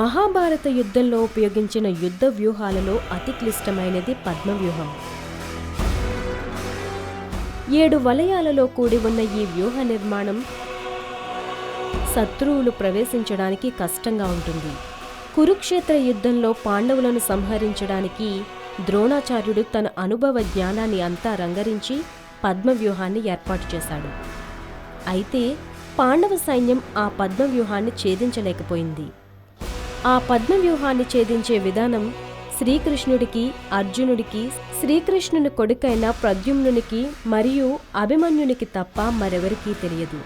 మహాభారత యుద్ధంలో ఉపయోగించిన యుద్ధ వ్యూహాలలో అతి క్లిష్టమైనది పద్మవ్యూహం. ఏడు వలయాలలో కూడి ఉన్న ఈ వ్యూహ నిర్మాణం శత్రువులు ప్రవేశించడానికి కష్టంగా ఉంటుంది. కురుక్షేత్ర యుద్ధంలో పాండవులను సంహరించడానికి ద్రోణాచార్యుడు తన అనుభవ జ్ఞానాన్ని అంతా రంగరించి పద్మవ్యూహాన్ని ఏర్పాటు చేశాడు. అయితే పాండవ సైన్యం ఆ పద్మవ్యూహాన్ని ఛేదించలేకపోయింది. ఆ పద్మవ్యూహాన్ని ఛేదించే విధానం శ్రీకృష్ణుడికి అర్జునుడికి శ్రీకృష్ణుని కొడుకైన ప్రద్యుమ్నునికి మరియు అభిమన్యునికి తప్ప మరెవరికీ తెలియదు.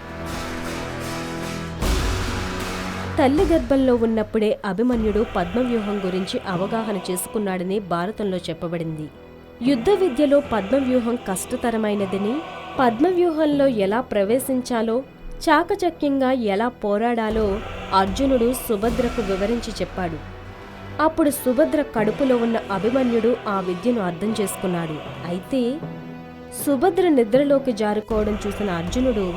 తల్లి గర్భంలో ఉన్నప్పుడే అభిమన్యుడు పద్మవ్యూహం గురించి అవగాహన చేసుకున్నాడని భారతంలో చెప్పబడింది. యుద్ధ విద్యలో పద్మవ్యూహం కష్టతరమైనదని పద్మవ్యూహంలో ఎలా ప్రవేశించాలో చాకచక్యంగా ఎలా పోరాడాలో అర్జునుడు సుభద్రకు వివరించి చెప్పాడు. అప్పుడు సుభద్ర కడుపులో ఉన్న అభిమన్యుడు ఆ విద్యను అర్థం చేసుకున్నాడు. అయితే సుభద్ర నిద్రలోకి జారుకోవడం చూసిన అర్జునుడు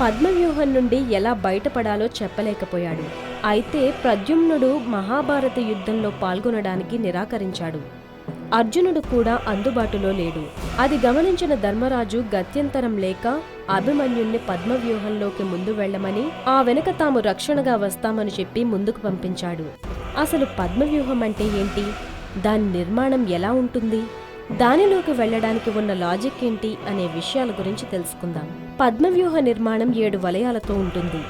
పద్మవ్యూహం నుండి ఎలా బయటపడాలో చెప్పలేకపోయాడు. అయితే ప్రద్యుమ్నుడు మహాభారత యుద్ధంలో పాల్గొనడానికి నిరాకరించాడు. అర్జునుడు కూడా అందుబాటులో లేడు. అది గమనించిన ధర్మరాజు గత్యంతరం లేక అభిమన్యుణ్ణి పద్మవ్యూహంలోకి ముందు వెళ్ళమని ఆ వెనుక తాము రక్షణగా వస్తామని చెప్పి ముందుకు పంపించాడు. అసలు పద్మవ్యూహం అంటే ఏంటి? దాని నిర్మాణం ఎలా ఉంటుంది? దానిలోకి వెళ్ళడానికి ఉన్న లాజిక్ ఏంటి అనే విషయాల గురించి తెలుసుకుందాం. పద్మవ్యూహ నిర్మాణం ఏడు వలయాలతో ఉంటుంది.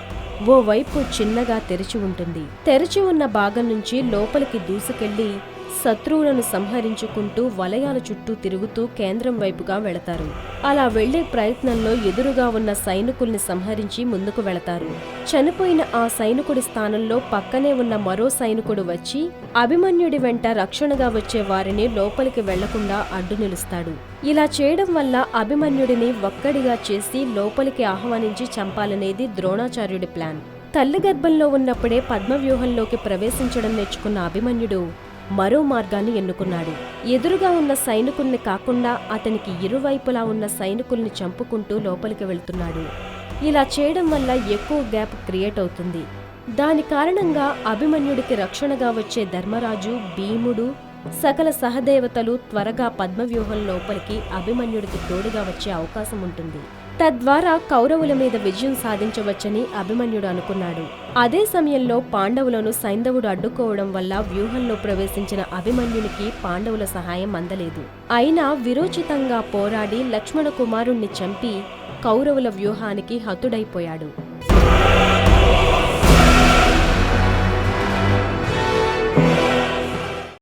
ఓ వైపు చిన్నగా తెరిచి ఉంటుంది. తెరిచి ఉన్న భాగం నుంచి లోపలికి దూసుకెళ్ళి శత్రువులను సంహరించుకుంటూ వలయాల చుట్టూ తిరుగుతూ కేంద్రం వైపుగా వెళతారు. అలా వెళ్ళే ప్రయత్నంలో ఎదురుగా ఉన్న సైనికుల్ని సంహరించి ముందుకు వెళతారు. చనిపోయిన ఆ సైనికుడి స్థానంలో పక్కనే ఉన్న మరో సైనికుడు వచ్చి అభిమన్యుడి వెంట రక్షణగా వచ్చే వారిని లోపలికి వెళ్ళకుండా అడ్డు నిలుస్తాడు. ఇలా చేయడం వల్ల అభిమన్యుడిని ఒక్కడిగా చేసి లోపలికి ఆహ్వానించి చంపాలనేది ద్రోణాచార్యుడి ప్లాన్. తల్లి గర్భంలో ఉన్నప్పుడే పద్మవ్యూహంలోకి ప్రవేశించడం నేర్చుకున్న అభిమన్యుడు మరో మార్గాన్ని ఎన్నుకున్నాడు. ఎదురుగా ఉన్న సైనికుల్ని కాకుండా అతనికి ఇరువైపులా ఉన్న సైనికుల్ని చంపుకుంటూ లోపలికి వెళ్తున్నాడు. ఇలా చేయడం వల్ల ఎక్కువ గ్యాప్ క్రియేట్ అవుతుంది. దాని కారణంగా అభిమన్యుడికి రక్షణగా వచ్చే ధర్మరాజు భీముడు సకల సహదేవతలు త్వరగా పద్మవ్యూహం లోపలికి అభిమన్యుడికి తోడుగా వచ్చే అవకాశం ఉంటుంది. తద్వారా కౌరవుల మీద విజయం సాధించవచ్చని అభిమన్యుడు అనుకున్నాడు. అదే సమయంలో పాండవులను సైంధవుడు అడ్డుకోవడం వల్ల వ్యూహంలో ప్రవేశించిన అభిమన్యునికి పాండవుల సహాయం అందలేదు. అయినా విరోచితంగా పోరాడి లక్ష్మణ కుమారుణ్ణి చంపి కౌరవుల వ్యూహానికి హతుడైపోయాడు.